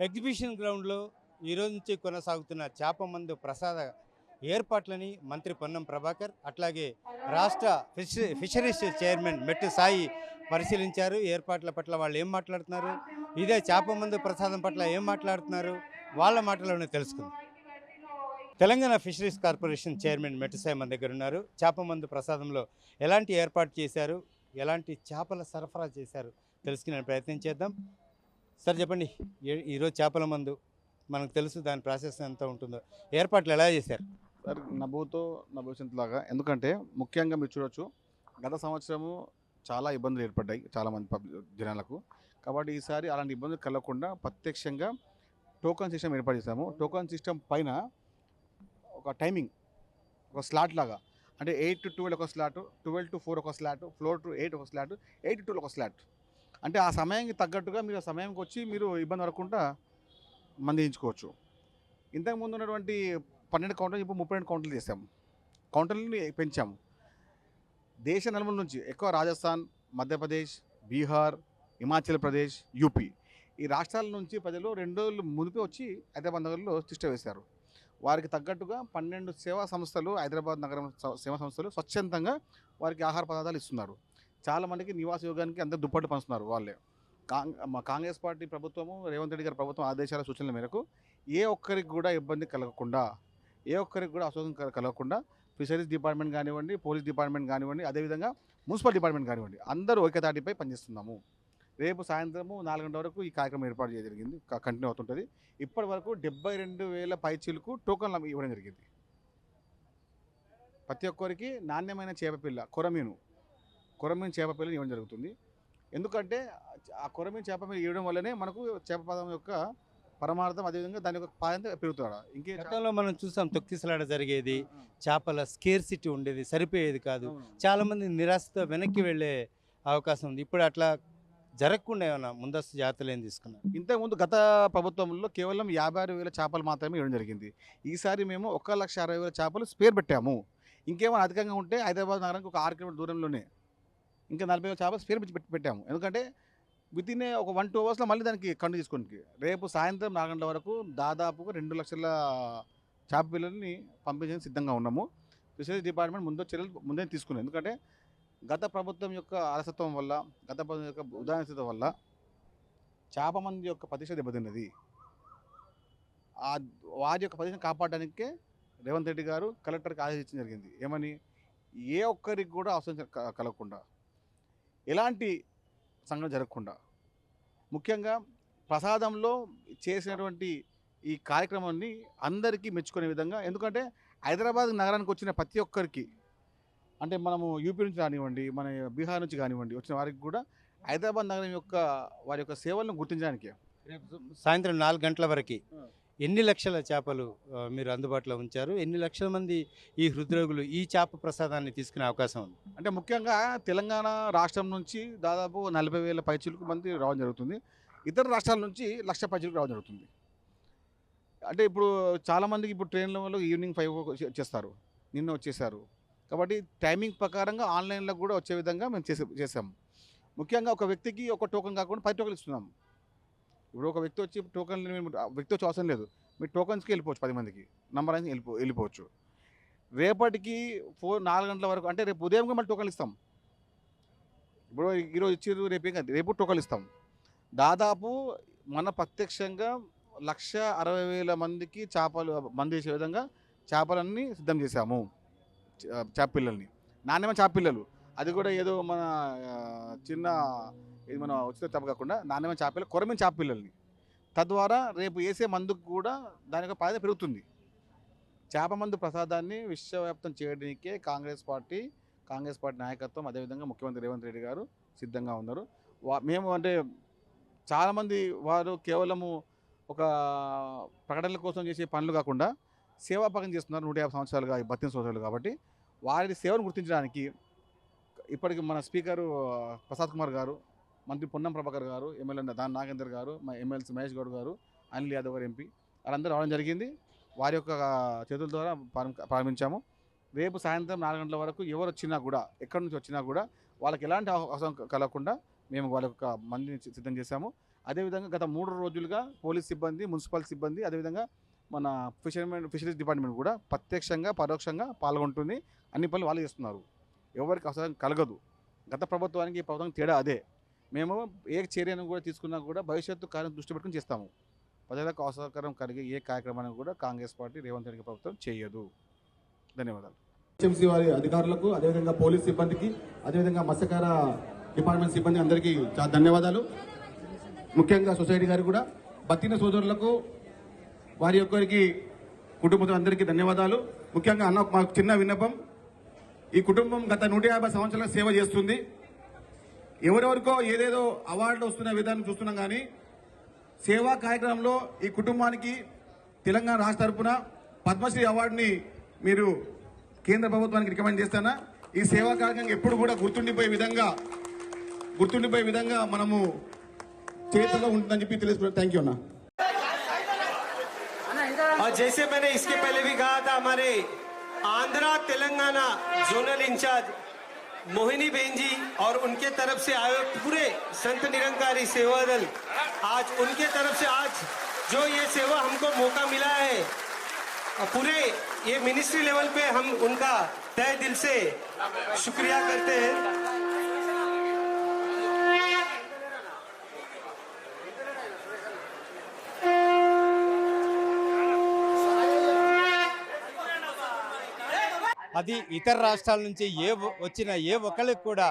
Exhibition గ్రౌండ్లో ఈరోజు నుంచి కొనసాగుతున్న చేప మందు ప్రసాద ఏర్పాట్లని మంత్రి పొన్నం ప్రభాకర్ అట్లాగే రాష్ట్ర ఫిషరీస్ చైర్మన్ మెట్టు సాయి పరిశీలించారు. ఏర్పాట్ల పట్ల వాళ్ళు ఏం మాట్లాడుతున్నారు? ఇదే చేప మందు ప్రసాదం పట్ల ఏం మాట్లాడుతున్నారు? వాళ్ళ మాటలోనే తెలుసుకుందాం. తెలంగాణ ఫిషరీస్ కార్పొరేషన్ చైర్మన్ మెట్టు సాయి మన దగ్గర ఉన్నారు. చేప మందు ప్రసాదంలో ఎలాంటి ఏర్పాటు చేశారు? ఎలాంటి చేపల సరఫరా చేశారు? తెలుసుకునే ప్రయత్నం చేద్దాం. సార్ చెప్పండి. ఈరోజు చేపల మందు మనకు తెలుసు దాని ప్రాసెస్ ఎంత ఉంటుందో. ఏర్పాట్లు ఎలా చేశారు? సార్ నభూతో నభవిష్యంత్ ఎందుకంటే ముఖ్యంగా మీరు చూడొచ్చు గత సంవత్సరము చాలా ఇబ్బందులు ఏర్పడ్డాయి చాలామంది పబ్లిక్ జనాలకు. కాబట్టి ఈసారి అలాంటి ఇబ్బందులు కలగకుండా ప్రత్యక్షంగా టోకన్ సిస్టమ్ ఏర్పాటు చేశాము. టోకన్ సిస్టమ్ పైన ఒక టైమింగ్ ఒక స్లాట్ లాగా. అంటే ఎయిట్ టు ట్వెల్వ్ ఒక స్లాట్ ట్వెల్వ్ టు ఫోర్ ఒక స్లాట్ ఫ్లోర్ టు ఎయిట్ ఒక స్లాట్ ఎయిట్ టు ట్వెల్వ్ ఒక స్లాట్. అంటే ఆ సమయానికి తగ్గట్టుగా మీరు ఆ సమయానికి వచ్చి మీరు ఇబ్బంది పడకుండా మందించుకోవచ్చు. ఇంతకుముందు ఉన్నటువంటి పన్నెండు కౌంటర్లు ఇప్పుడు ముప్పై రెండు కౌంటర్లు చేసాము కౌంటర్లని పెంచాము దేశ నలుమూల నుంచి ఎక్కువ రాజస్థాన్ మధ్యప్రదేశ్ బీహార్ హిమాచల్ ప్రదేశ్ యూపీ ఈ రాష్ట్రాల నుంచి ప్రజలు రెండు రోజులు మునిపి వచ్చి హైదరాబాద్ నగరంలో తిష్ట వేశారు. వారికి తగ్గట్టుగా పన్నెండు సేవా సంస్థలు హైదరాబాద్ నగరం సేవా సంస్థలు స్వచ్ఛందంగా వారికి ఆహార పదార్థాలు ఇస్తున్నారు. చాలా మందికి నివాస యోగానికి అందరు దుప్పట్లు పంచుతున్నారు వాళ్ళే. కాంగ్ మా కాంగ్రెస్ పార్టీ ప్రభుత్వము రేవంత్ రెడ్డి గారి ప్రభుత్వం ఆదేశాల సూచనల మేరకు ఏ ఒక్కరికి కూడా ఇబ్బంది కలగకుండా ఏ ఒక్కరికి కూడా అసౌకర్యం కలగకుండా ఫిషరీస్ డిపార్ట్మెంట్ కానివ్వండి పోలీస్ డిపార్ట్మెంట్ కానివ్వండి అదేవిధంగా మున్సిపల్ డిపార్ట్మెంట్ కానివ్వండి అందరూ ఐక్యతాటిపై పనిచేస్తున్నాము. రేపు సాయంత్రము నాలుగు గంటల వరకు ఈ కార్యక్రమం ఏర్పాటు చేయడం జరిగింది కంటిన్యూ అవుతుంటుంది. ఇప్పటి వరకు డెబ్బై రెండు వేల పైచీలకు టోకన్లు ఇవ్వడం జరిగింది. ప్రతి ఒక్కరికి నాణ్యమైన చేపపిల్ల కొరమీను కొరమీను చేపపిల్ల ఇవ్వడం జరుగుతుంది. ఎందుకంటే ఆ కొరమీను చేప మీద ఇవ్వడం వల్లనే మనకు చేప పదం యొక్క పరమార్థం అదేవిధంగా దాని యొక్క పాయంత పెరుగుతాడు ఇంకే గతంలో మనం చూసాం తొక్కిసలాట జరిగేది చేపల స్కేర్సిటీ ఉండేది సరిపోయేది కాదు. చాలా మంది నిరాశతో వెనక్కి వెళ్ళే అవకాశం ఉంది. ఇప్పుడు అట్లా జరగకుండా ఏమైనా ముందస్తు జాగ్రత్తలు ఏం తీసుకున్నారు? ఇంతకుముందు గత ప్రభుత్వంలో కేవలం యాభై ఆరు వేల చేపలు మాత్రమే ఇవ్వడం జరిగింది. ఈసారి మేము ఒక లక్ష అరవై వేల చేపలు స్పేర్ పెట్టాము. ఇంకేమైనా అధికంగా ఉంటే హైదరాబాద్ నగరానికి ఒక ఆరు కిలోమీటర్ దూరంలోనే ఇంకా నలభై వేల చేపలు స్పేర్ పెట్టి పెట్టాము. ఎందుకంటే విత్ ఇన్ ఒక వన్ టూ అవర్స్లో మళ్ళీ దానికి కండు తీసుకోనికి రేపు సాయంత్రం నాలుగు గంటల వరకు దాదాపుగా రెండు లక్షల చేప పిల్లల్ని పంపించడానికి సిద్ధంగా ఉన్నాము. ఫిషరీస్ డిపార్ట్మెంట్ ముందు చర్యలు ముందే తీసుకున్నాం ఎందుకంటే గత ప్రభుత్వం యొక్క అలసత్వం వల్ల గత ప్రభుత్వం యొక్క ఉదాహరణ వల్ల చేప మంది యొక్క ప్రతిష్ట దెబ్బతిన్నది. ఆ వారి యొక్క ప్రతిష్టను కాపాడడానికే రేవంత్ రెడ్డి గారు కలెక్టర్కి ఆదేశించడం జరిగింది. ఏమని ఏ ఒక్కరికి కూడా అవసరం కలగకుండా. ఎలాంటి సంఘటన జరగకుండా ముఖ్యంగా ప్రసాదంలో చేసినటువంటి ఈ కార్యక్రమాన్ని అందరికీ మెచ్చుకునే విధంగా ఎందుకంటే హైదరాబాద్ నగరానికి వచ్చిన ప్రతి ఒక్కరికి అంటే మనము యూపీ నుంచి కానివ్వండి మన బీహార్ నుంచి కానివ్వండి వచ్చిన వారికి కూడా హైదరాబాద్ నగరం యొక్క వారి యొక్క సేవలను గుర్తించడానికి రేపు సాయంత్రం నాలుగు గంటల వరకు. ఎన్ని లక్షల చేపలు మీరు అందుబాటులో ఉంచారు? ఎన్ని లక్షల మంది ఈ హృద్రోగులు ఈ చేప ప్రసాదాన్ని తీసుకునే అవకాశం ఉంది? అంటే ముఖ్యంగా తెలంగాణ రాష్ట్రం నుంచి దాదాపు నలభై వేల పైచులకు మంది రావడం జరుగుతుంది. ఇతర రాష్ట్రాల నుంచి లక్ష పైచులకు రావడం జరుగుతుంది. అంటే ఇప్పుడు చాలామందికి ఇప్పుడు ట్రైన్లలో ఈవినింగ్ ఫైవ్ వచ్చేస్తారు నిన్న వచ్చేసారు. కాబట్టి టైమింగ్ ప్రకారంగా ఆన్లైన్లో కూడా వచ్చే విధంగా మేము చేసే చేసాము. ముఖ్యంగా ఒక వ్యక్తికి ఒక టోకెన్ కాకుండా పది టోకెన్లు ఇస్తున్నాం ఇప్పుడు ఒక వ్యక్తి వచ్చి టోకన్ వ్యక్తి వచ్చి అవసరం లేదు. మీరు టోకెన్స్కి వెళ్ళిపోవచ్చు పది మందికి. నంబర్ అని వెళ్ళిపో వెళ్ళిపోవచ్చు. రేపటికి ఫోర్ నాలుగు గంటల వరకు అంటే రేపు ఉదయం మళ్ళీ టోకన్లు ఇస్తాం. ఇప్పుడు ఈరోజు ఇచ్చిర్రు రేపు ఏం రేపు టోకన్లు ఇస్తాం. దాదాపు మన ప్రత్యక్షంగా లక్ష అరవై వేల మందికి చేపలు మంది చేసే విధంగా చేపలన్నీ సిద్ధం చేశాము. చేపపిల్లల్ని చేప పిల్లల్ని. నాణ్యమైన చేప పిల్లలు. అది కూడా ఏదో మన చిన్న ఇది మనం ఉచిత చేప కాకుండా నాణ్యమైన చేపలు కొరమైన చేప పిల్లల్ని. తద్వారా రేపు వేసే మందుకు కూడా దాని యొక్క ప్రాధాన్యత పెరుగుతుంది. చేప మందు ప్రసాదాన్ని విశ్వవ్యాప్తం చేయడానికే కాంగ్రెస్ పార్టీ కాంగ్రెస్ పార్టీ నాయకత్వం అదేవిధంగా ముఖ్యమంత్రి రేవంత్ రెడ్డి గారు సిద్ధంగా ఉన్నారు. వా మేము అంటే చాలామంది వారు కేవలము ఒక ప్రకటనల కోసం చేసే పనులు కాకుండా సేవా పకం చేస్తున్నారు నూట యాభై సంవత్సరాలుగా బతిన సంవత్సరాలు కాబట్టి వారి సేవను గుర్తించడానికి ఇప్పటికి మన స్పీకరు ప్రసాద్ కుమార్ గారు మంత్రి పొన్నం ప్రభాకర్ గారు ఎమ్మెల్యే దాని నాగేందర్ గారు మా ఎమ్మెల్సీ మహేష్ గౌడ్ గారు అనిల్ యాదవ్ గారు ఎంపీ వాళ్ళందరూ రావడం జరిగింది. వారి యొక్క చేతుల ద్వారా ప్రారంభించాము. రేపు సాయంత్రం నాలుగు గంటల వరకు ఎవరు వచ్చినా కూడా ఎక్కడి నుంచి వచ్చినా కూడా వాళ్ళకి ఎలాంటి అవ- అవసరం కలగకుండా మేము వాళ్ళ యొక్క మందిని సిద్ధం చేశాము. అదేవిధంగా గత మూడు రోజులుగా పోలీస్ సిబ్బంది మున్సిపల్ సిబ్బంది అదేవిధంగా మన ఫిషర్మెన్ ఫిషరీస్ డిపార్ట్మెంట్ కూడా ప్రత్యక్షంగా పరోక్షంగా పాల్గొంటుంది. అన్ని పనులు వాళ్ళు చేస్తున్నారు. ఎవరికి అవసరం కలగదు. గత ప్రభుత్వానికి ఈ ప్రభుత్వం తేడా అదే. మేము ఏ చర్యను కూడా తీసుకున్నా కూడా భవిష్యత్తు కార్యం దృష్టి పెట్టుకుని చేస్తాము. ప్రజలకు అవసరకరం కలిగే ఏ కార్యక్రమాన్ని కూడా కాంగ్రెస్ పార్టీ రేవంత్ రెడ్డి ప్రభుత్వం చేయదు. ధన్యవాదాలు. హెచ్ఎంసీ వారి అధికారులకు అదేవిధంగా పోలీస్ సిబ్బందికి అదేవిధంగా మత్స్యకార డిపార్ట్మెంట్ సిబ్బంది అందరికీ చాలా ధన్యవాదాలు. ముఖ్యంగా సొసైటీ గారికి కూడా బతిన సోదరులకు వారి యొక్కరికి కుటుంబం అందరికీ ధన్యవాదాలు. ముఖ్యంగా అన్న మాకు చిన్న విన్నపం ఈ కుటుంబం గత నూట యాభై సంవత్సరాల సేవ చేస్తుంది. ఎవరెవరికో ఏదేదో అవార్డులు వస్తున్న విధానం చూస్తున్నాం కానీ సేవా కార్యక్రమంలో ఈ కుటుంబానికి తెలంగాణ రాష్ట్ర తరపున పద్మశ్రీ అవార్డుని మీరు కేంద్ర ప్రభుత్వానికి రికమెండ్ చేస్తానా ఈ సేవా కార్యక్రమం ఎప్పుడు కూడా గుర్తుండిపోయే విధంగా గుర్తుండిపోయే విధంగా మనము చేతిలో ఉంటుందని చెప్పి తెలుసుకున్నాను థ్యాంక్ యూ అన్న और जैसे मैंने इसके पहले भी कहा था हमारे Andhra Telangana zonal in charge Mohini ben ji और उनके तरफ़ से आए पूरे संत निरंकारी सेवा दल। आज उनके तरफ़ से आज जो ये सेवा हमको मौका मिला है पूरे ये मिनिस्ट्री लेवल पे हम उनका तय दिल से शुक्रिया करते हैं। అది ఇతర రాష్ట్రాల నుంచి ఏ వచ్చిన ఏ ఒక్కరికి కూడా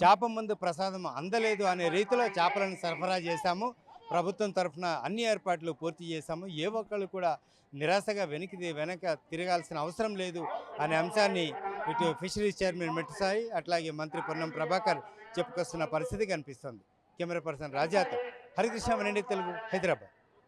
చేప మందు ప్రసాదం అందలేదు అనే రీతిలో చేపలను సరఫరా చేశాము. ప్రభుత్వం తరఫున అన్ని ఏర్పాట్లు పూర్తి చేశాము. ఏ ఒక్కళ్ళు కూడా నిరాశగా వెనక్కి వెనక తిరగాల్సిన అవసరం లేదు అనే అంశాన్ని ఇటు ఫిషరీస్ చైర్మన్ మెట్టిసాయి అట్లాగే మంత్రి పొన్నం ప్రభాకర్ చెప్పుకొస్తున్న పరిస్థితి కనిపిస్తుంది. కెమెరా పర్సన్ రాజాతో హరికృష్ణ వనండి తెలుగు హైదరాబాద్.